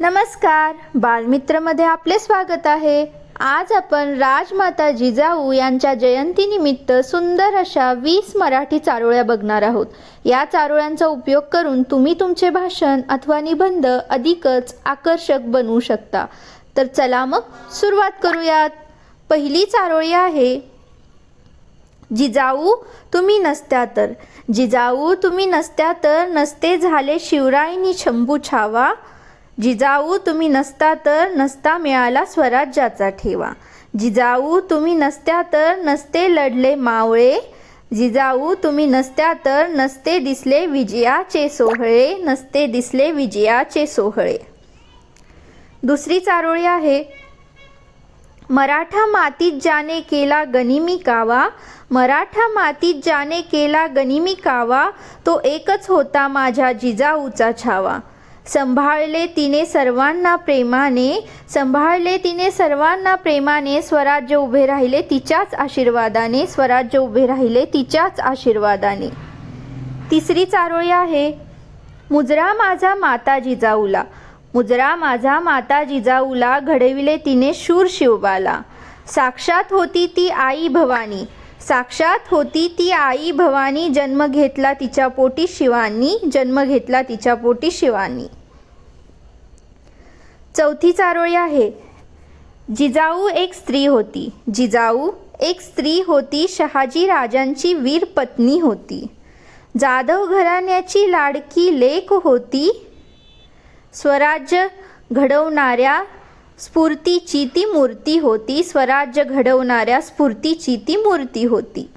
नमस्कार. बालमित्रमध्ये आपले स्वागत आहे. आज आपण राजमाता जिजाऊ यांच्या जयंतीनिमित्त सुंदर अशा वीस मराठी चारोळ्या बघणार आहोत. या चारोळ्यांचा उपयोग करून तुम्ही तुमचे भाषण अथवा निबंध अधिकच आकर्षक बनवू शकता. तर चला मग सुरुवात करूयात. पहिली चारोळी आहे जिजाऊ तुम्ही नसत्या तर. जिजाऊ तुम्ही नसत्या तर नसते झाले शिवरायनी शंभू छावा. जिजाऊ तुम्ही नसता तर नसता मिळाला स्वराज्याचा ठेवा. जिजाऊ तुम्ही नसत्या तर नसते लढले मावळे. जिजाऊ तुम्ही नसत्या तर नसते दिसले विजयाचे सोहळे. नसते दिसले विजयाचे सोहळे. दुसरी चारोळी आहे. मराठा मातीत जाने केला गनिमी कावा. मराठा मातीत जाने केला गनिमी कावा. तो एकच होता माझ्या जिजाऊचा छावा. संभाळले तिने सर्वांना प्रेमाने संभाळले तिने सर्वांना प्रेमाने स्वराज्य उभे राहिले तिच्याच आशीर्वादाने स्वराज्य उभे राहिले तिच्याच आशीर्वादाने. तिसरी चारोळी आहे मुजरा माझा माता जिजाऊला. मुजरा माझा माता जिजाऊला घडविले तिने शूर शिवबाला. साक्षात होती ती आई भवानी. साक्षात होती ती आई भवानी जन्म घेतला तिच्या पोटी शिवानी जन्म घेतला तिच्या पोटी शिवानी. चौथी चारोळी आहे. जिजाऊ एक स्त्री होती. जिजाऊ एक स्त्री होती शहाजी राजांची वीर पत्नी होती. जाधव घराण्याची लाडकी लेक होती. स्वराज्य घडवणाऱ्या स्फूर्तीची ती मूर्ती होती. स्वराज्य घडवणाऱ्या स्फूर्तीची ती मूर्ती होती.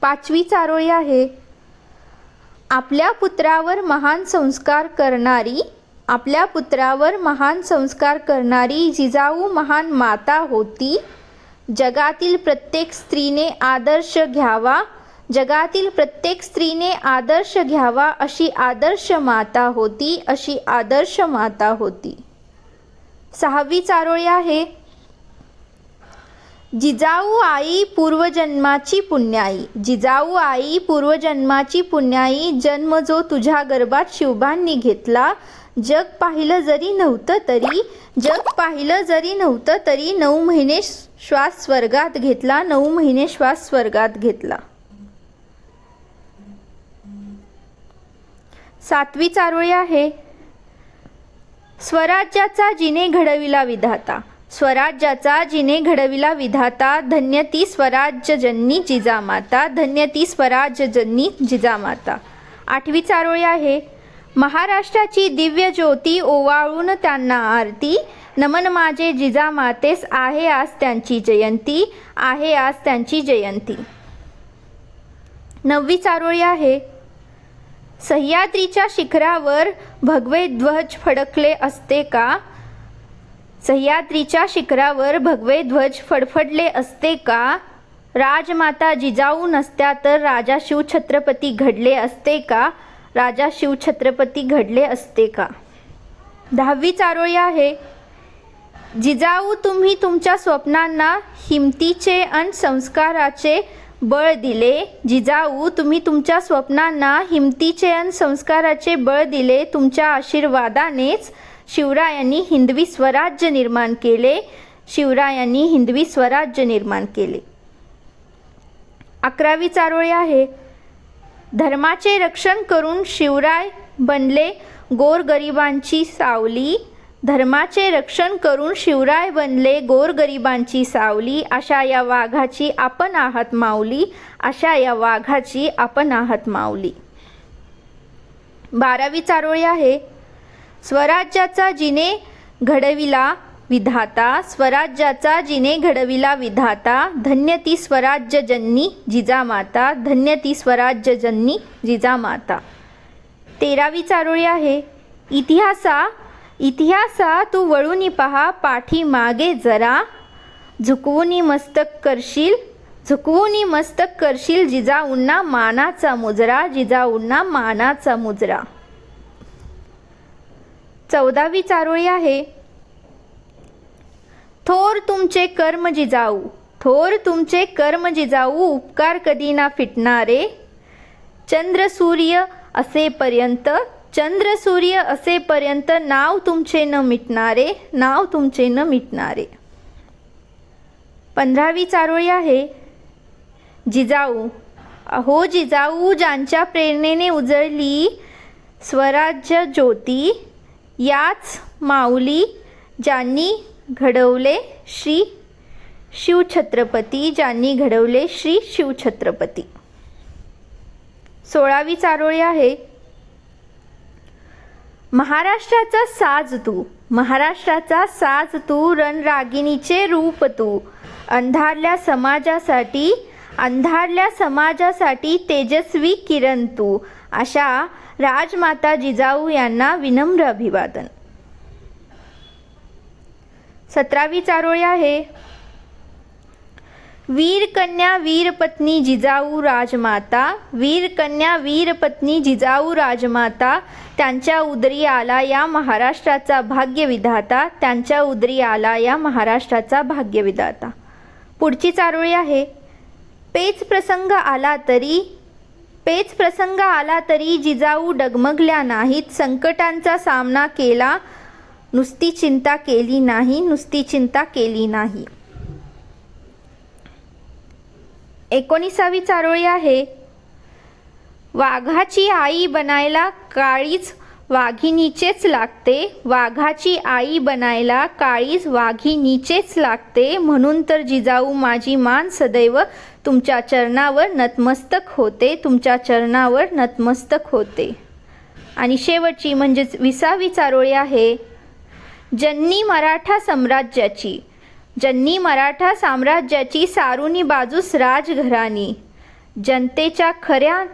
पाचवी चारोळी आहे. आपल्या पुत्रावर महान संस्कार करणारी आपल्या पुत्रावर महान संस्कार करणारी जिजाऊ महान माता होती. जगातील प्रत्येक स्त्रीने आदर्श घ्यावा. जगातील प्रत्येक स्त्रीने आदर्श घ्यावा अशी आदर्श माता होती अशी आदर्श माता होती. सहावी चारोळी आहे. जिजाऊ आई पूर्वजन्माची पुण्याई. जिजाऊ आई पूर्वजन्माची पुण्याई. जन्म जो तुझ्या गर्भात शिवबांनी घेतला. जग पाहिलं जरी नव्हतं तरी जग पाहिलं जरी नव्हतं तरी नऊ महिने श्वास स्वर्गात घेतला नऊ महिने श्वास स्वर्गात घेतला. सातवी चारोळी आहे. स्वराज्याचा जिने घडविला विधाता. स्वराज्याचा जिने घडविला विधाता. धन्य ती स्वराज्य जन्नी जिजामाता. धन्य ती स्वराज्य जन्नी जिजामाता. आठवी चारोळी आहे. महाराष्ट्राची दिव्य ज्योती ओवाळून त्यांना आरती. नमन माझे जिजामातेस आहे आज त्यांची जयंती आहे आज त्यांची जयंती. नववी चारोळी आहे. सह्याद्रीच्या शिखरावर भगवे ध्वज फडकले असते का? सह्याद्रीच्या शिखरावर भगवे ध्वज फडफडले असते का? राजमाता जिजाऊ नसत्या तर राजा शिवछत्रपती घडले असते का? राजा शिवछत्रपती घडले असते का? दहावी चारोळी आहे. जिजाऊ तुम्ही तुमच्या स्वप्नांना हिमतीचे अन संस्काराचे बळ दिले. जिजाऊ तुम्ही तुमच्या स्वप्नांना हिमतीचे अन संस्काराचे बळ दिले. तुमच्या आशीर्वादानेच शिवरायांनी हिंदवी स्वराज्य निर्माण केले. शिवरायांनी हिंदवी स्वराज्य निर्माण केले. अकरावी चारोळी आहे. धर्माचे रक्षण करून शिवराय बनले गोरगरिबांची सावली. धर्माचे रक्षण करून शिवराय बनले गोरगरिबांची सावली. अशा या वाघाची आपण आहात माऊली. अशा या वाघाची आपण आहात माऊली. बारावी चारोळी आहे. स्वराज्याचा जिने घडविला. विधाता स्वराज्याचा जिने घडविला विधाता धन्य ती स्वराज्य जननी जिजामाता धन्य ती स्वराज्य जननी जिजामाता. तेरावी चारोळी आहे. इतिहासा इतिहासा तू वळूनी पहा पाठी मागे जरा. झुकवूनी मस्तक करशील झुकवूनी मस्तक करशील जिजाऊंना मानाचा मुजरा जिजाऊंना मानाचा मुजरा. चौदावी चारोळी आहे. थोर तुमचे कर्म जिजाऊ थोर तुमचे कर्म जिजाऊ उपकार कधी ना फिटणारे? चंद्र सूर्य असेपर्यंत चंद्र सूर्य असेपर्यंत नाव तुमचे न मिटणारे नाव तुमचे न मिटणारे. पंधरावी चारोळी आहे जिजाऊ अहो जिजाऊ ज्यांच्या प्रेरणेने उजळली स्वराज्य ज्योती याच माऊली ज्यांनी घडवले श्री शिवछत्रपती ज्यांनी घडवले श्री शिवछत्रपती. सोळावी चारोळी आहे. महाराष्ट्राचा साज तू महाराष्ट्राचा साज तू रणरागिणीचे रूप तू. अंधारल्या समाजासाठी अंधारल्या समाजासाठी तेजस्वी किरण तू. अशा राजमाता जिजाऊ यांना विनम्र अभिवादन. सतरावी चारोळी आहे. वीर कन्या वीर पत्नी जिजाऊ राजमाता वीर कन्या वीर पत्नी जिजाऊ राजमाता त्यांच्या उदरी आला या महाराष्ट्राचा भाग्यविधाता त्यांच्या उदरी आला या महाराष्ट्राचा भाग्यविधाता. पुढची चारोळी आहे. पेच प्रसंग आला तरी पेच प्रसंग आला तरी जिजाऊ डगमगल्या नाहीत. संकटांचा सामना केला नुसती चिंता केली नाही नुसती चिंता केली नाही. एकोणीसावी चारोळी आहे. वाघाची आई बनायला काळीच वाघिणीचेच लागते. वाघाची आई बनायला काळीच वाघिणीचेच लागते. म्हणून तर जिजाऊ माझी मान सदैव तुमच्या चरणावर नतमस्तक होते. तुमच्या चरणावर नतमस्तक होते. आणि शेवटची म्हणजेच विसावी चारोळी आहे. ज्यांनी मराठा साम्राज्याची. ज्यांनी मराठा साम्राज्याची सारुनी बाजूस राजघराणी. जनतेच्या खऱ्या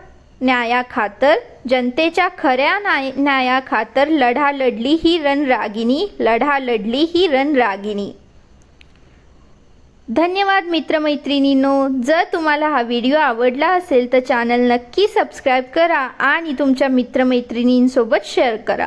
न्यायाखातर जनतेच्या खऱ्या न्याय न्यायाखातर लढा लढली ही रणरागिणी लढा लढली ही रणरागिणी. धन्यवाद मित्रमैत्रिणींनो. जर तुम्हाला हा व्हिडिओ आवडला असेल तर चॅनल नक्की सबस्क्राईब करा आणि तुमच्या मित्रमैत्रिणींसोबत शेअर करा.